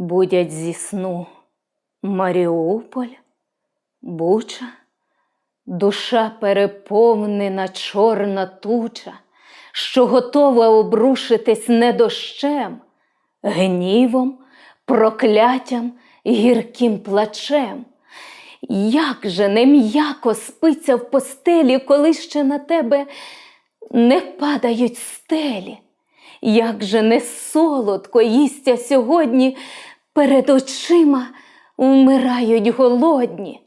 будять зі сну Маріуполь, Буча, душа переповнена чорна туча, що готова обрушитись не дощем, гнівом, прокляттям, гірким плачем. Як же не м'яко спиться в постелі, коли ще на тебе не падають стелі? Як же не солодко їстя сьогодні перед очима вмирають голодні.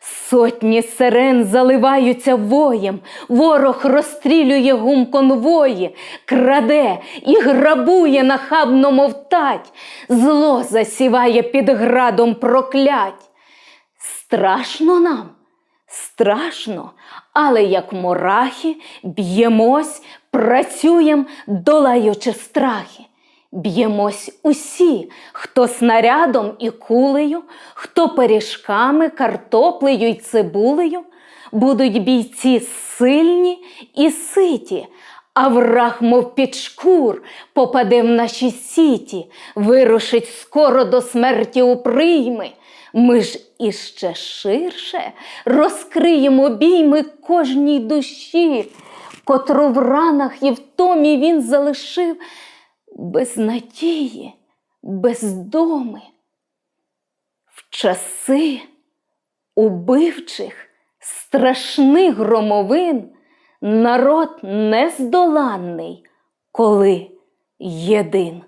Сотні сирен заливаються воєм, ворог розстрілює гум конвої, краде і грабує нахабно мовтать, зло засіває під градом проклять. Страшно нам, страшно, але як мурахи б'ємось, працюєм, долаючи страхи. Б'ємось усі, хто снарядом і кулею, хто пиріжками, картоплею й цибулею, будуть бійці сильні і ситі, а враг, мов під шкур, попаде в наші сіті, вирушить скоро до смерті у прийми. Ми ж іще ширше розкриємо обійми кожній душі, котру в ранах і в томі він залишив без надії, без доми. В часи убивчих, страшних громовин народ нездоланний, коли єдин.